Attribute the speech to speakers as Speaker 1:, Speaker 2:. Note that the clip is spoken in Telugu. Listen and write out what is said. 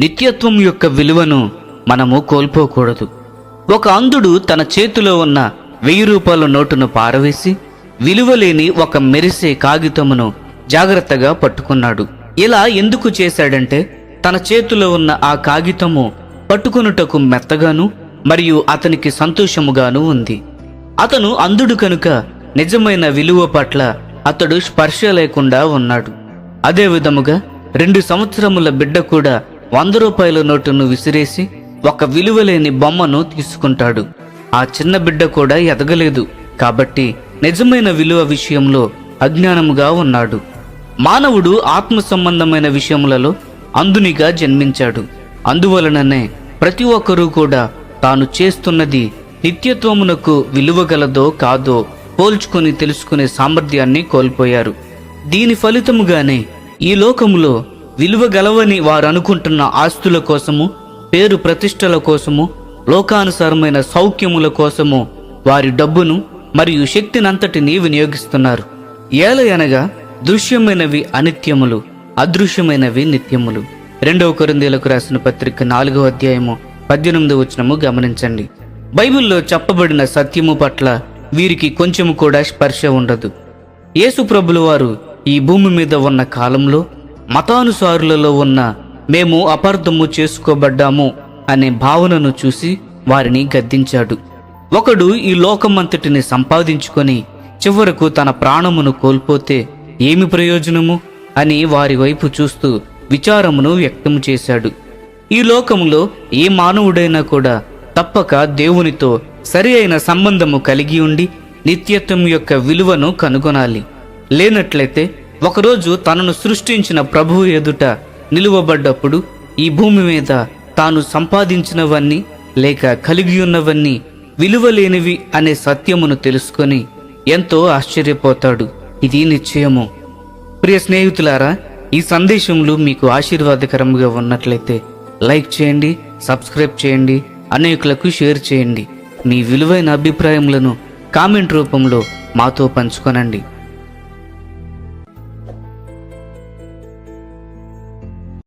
Speaker 1: నిత్యత్వం యొక్క విలువను మనము కోల్పోకూడదు. ఒక అంధుడు తన చేతిలో ఉన్న వెయ్యి రూపాయల నోటును పారవేసి విలువలేని ఒక మెరిసే కాగితమును జాగ్రత్తగా పట్టుకున్నాడు. ఇలా ఎందుకు చేశాడంటే తన చేతిలో ఉన్న ఆ కాగితము పట్టుకొనుటకు మెత్తగాను మరియు అతనికి సంతోషముగాను ఉంది. అతను అంధుడు కనుక నిజమైన విలువ పట్ల అతడు స్పర్శ లేకుండా ఉన్నాడు. అదే విధముగా రెండు సంవత్సరముల బిడ్డ కూడా వంద రూపాయల నోటును విసిరేసి ఒక విలువలేని బొమ్మను తీసుకుంటాడు. ఆ చిన్న బిడ్డ కూడా ఎదగలేదు. కాబట్టి నిజమైన విలువ విషయంలో అజ్ఞానముగా ఉన్నాడు. మానవుడు ఆత్మ సంబంధమైన విషయములలో అందునిగా జన్మించాడు. అందువలననే ప్రతి ఒక్కరూ కూడా తాను చేస్తున్నది నిత్యత్వమునకు విలువగలదో కాదో పోల్చుకొని తెలుసుకునే సామర్థ్యాన్ని కోల్పోయారు. దీని ఫలితముగానే ఈ లోకములో విలువ గలవని వారు అనుకుంటున్న ఆస్తుల కోసము పేరు ప్రతిష్టల కోసము లోకానుసారమైన సౌఖ్యముల కోసము వారి డబ్బును మరియు శక్తినంతటిని వినియోగిస్తున్నారు ఏలయనగా దృశ్యమైనవి అనిత్యములు అదృశ్యమైనవి నిత్యములు. రెండవ కొరిందేలకు రాసిన పత్రిక నాలుగవ అధ్యాయము పద్దెనిమిది వచనము గమనించండి. బైబిల్లో చెప్పబడిన సత్యము పట్ల వీరికి కొంచెము కూడా స్పర్శ ఉండదు. యేసు ప్రభులు వారు ఈ భూమి మీద ఉన్న కాలంలో మతానుసారులలో ఉన్న మేము అపార్థము చేసుకోబడ్డాము అనే భావనను చూసి వారిని గద్దించాడు. ఒకడు ఈ లోకమంతటిని సంపాదించుకొని చివరకు తన ప్రాణమును కోల్పోతే ఏమి ప్రయోజనము? అని వారి వైపు చూస్తూ విచారమును వ్యక్తం చేశాడు. ఈ లోకములో ఏ మానవుడైనా కూడా తప్పక దేవునితో సరి అయిన సంబంధము కలిగి ఉండి నిత్యత్వం యొక్క విలువను కనుగొనాలి. లేనట్లయితే ఒకరోజు తనను సృష్టించిన ప్రభువు ఎదుట నిలువబడ్డప్పుడు ఈ భూమి మీద తాను సంపాదించినవన్నీ లేక కలిగి ఉన్నవన్నీ విలువలేనివి అనే సత్యమును తెలుసుకొని ఎంతో ఆశ్చర్యపోతాడు. ఇది నిశ్చయము. ప్రియ స్నేహితులారా ఈ సందేశములు మీకు ఆశీర్వాదకరంగా ఉన్నట్లయితే లైక్ చేయండి సబ్స్క్రైబ్ చేయండి అనేకులకు షేర్ చేయండి. మీ విలువైన అభిప్రాయములను కామెంట్ రూపంలో మాతో పంచుకొనండి.